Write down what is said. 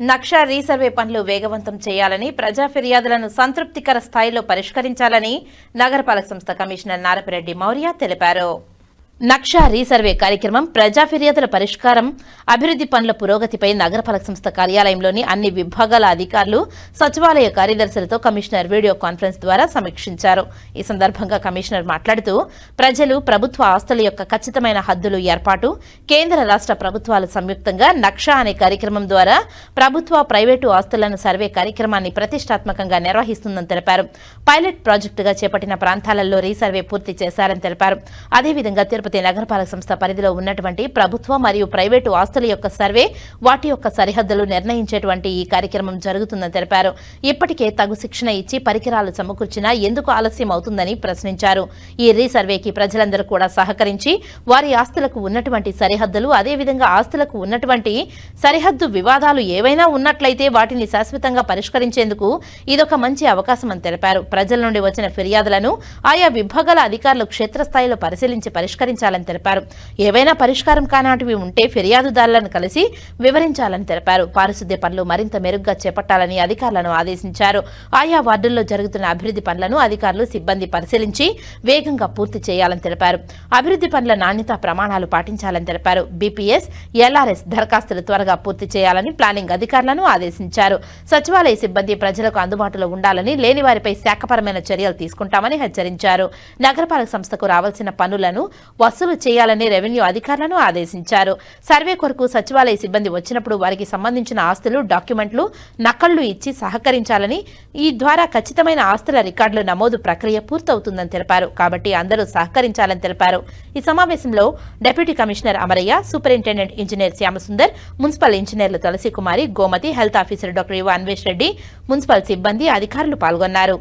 నక్షా resurvey పనులు వేగవంతం చేయాలని ప్రజా ఫిర్యాదులను సంతృప్తికర స్థాయిలో పరిష్కరించాలని నగరపాలక సంస్థ కమిషనర్ నారపిరెడ్డి మౌర్య తెలిపారు. నక్షా రీసర్వే కార్యక్రమం ప్రజా ఫిర్యాదుల పరిష్కారం అభివృద్ధి పనుల పురోగతిపై నగరపాలక సంస్థ కార్యాలయంలోని అన్ని విభాగాల అధికారులు సచివాలయ కార్యదర్శులతో కమిషనర్ వీడియో కాన్ఫరెన్స్ ద్వారా సమీక్షించారు. ఈ సందర్భంగా కమిషనర్ మాట్లాడుతూ ప్రజలు ప్రభుత్వ ఆస్తుల యొక్క ఖచ్చితమైన హద్దులు ఏర్పాటు కేంద్ర రాష్ట్ర ప్రభుత్వాలు సంయుక్తంగా నక్షా అనే కార్యక్రమం ద్వారా ప్రభుత్వ ప్రైవేటు ఆస్తులను సర్వే కార్యక్రమాన్ని ప్రతిష్టాత్మకంగా నిర్వహిస్తుందని తెలిపారు. పైలట్ ప్రాజెక్టుగా చేపట్టిన ప్రాంతాలలో రీసర్వే పూర్తి చేశారని తెలిపారు. అదేవిధంగా తిరుపతి నగరపాలక సంస్థ పరిధిలో ఉన్నటువంటి ప్రభుత్వ మరియు ప్రైవేటు ఆస్తుల యొక్క సర్వే వాటి యొక్క సరిహద్దులు నిర్ణయించేటువంటి ఈ కార్యక్రమం జరుగుతుందని తెలిపారు. ఇప్పటికే తగు శిక్షణ ఇచ్చి పరికరాలు సమకూర్చినా ఎందుకు ఆలస్యం అవుతుందని ప్రశ్నించారు. ఈ రీసర్వేకి ప్రజలందరూ కూడా సహకరించి వారి ఆస్తులకు ఉన్నటువంటి సరిహద్దులు అదేవిధంగా ఆస్తులకు ఉన్నటువంటి సరిహద్దు వివాదాలు ఏవైనా ఉన్నట్లయితే వాటిని శాశ్వతంగా పరిష్కరించేందుకు ఇదొక మంచి అవకాశం అని తెలిపారు. ప్రజల నుండి వచ్చిన ఫిర్యాదులను ఆయా విభాగాల అధికారులు క్షేత్రస్థాయిలో పరిశీలించి పరిష్కరించారు వివరించాలని తెలిపారు. ఏవైనా పరిష్కారం కానాటివి ఉంటే ఫిర్యాదుదారులను కలిసి వివరించాలని తెలిపారు. పారిశుద్ధ్య పనులు మరింత మెరుగ్గా చేపట్టాలని అధికారులను ఆదేశించారు. ఆయా వార్డుల్లో జరుగుతున్న అభివృద్ధి పనులను అధికారులు సిబ్బంది పరిశీలించి వేగంగా పూర్తి చేయాలని తెలిపారు. అభివృద్ధి పనుల నాణ్యత ప్రమాణాలు పాటించాలని తెలిపారు. బీపీఎస్ ఎల్ఆర్ఎస్ దరఖాస్తులు త్వరగా పూర్తి చేయాలని ప్లానింగ్ అధికారులను ఆదేశించారు. సచివాలయ సిబ్బంది ప్రజలకు అందుబాటులో ఉండాలని లేని వారిపై శాఖపరమైన చర్యలు తీసుకుంటామని హెచ్చరించారు. నగరపాలక సంస్థకు రావాల్సిన పనులను వసూలు చేయాలని రెవెన్యూ అధికారులను ఆదేశించారు. సర్వే కొరకు సచివాలయ సిబ్బంది వచ్చినప్పుడు వారికి సంబంధించిన ఆస్తులు డాక్యుమెంట్లు నకళ్ళు ఇచ్చి సహకరించాలని ఈ ద్వారా ఖచ్చితమైన ఆస్తుల రికార్డుల నమోదు ప్రక్రియ పూర్తవుతుందని తెలిపారు. కాబట్టి అందరూ సహకరించాలని తెలిపారు. ఈ సమావేశంలో deputy commissioner Amaraiah superintendent engineer Shyamsundar municipal ఇంజనీర్లు Tulasi Kumari Gomathi health officer doctor Yuva Anvesh Reddy municipal సిబ్బంది అధికారులు పాల్గొన్నారు.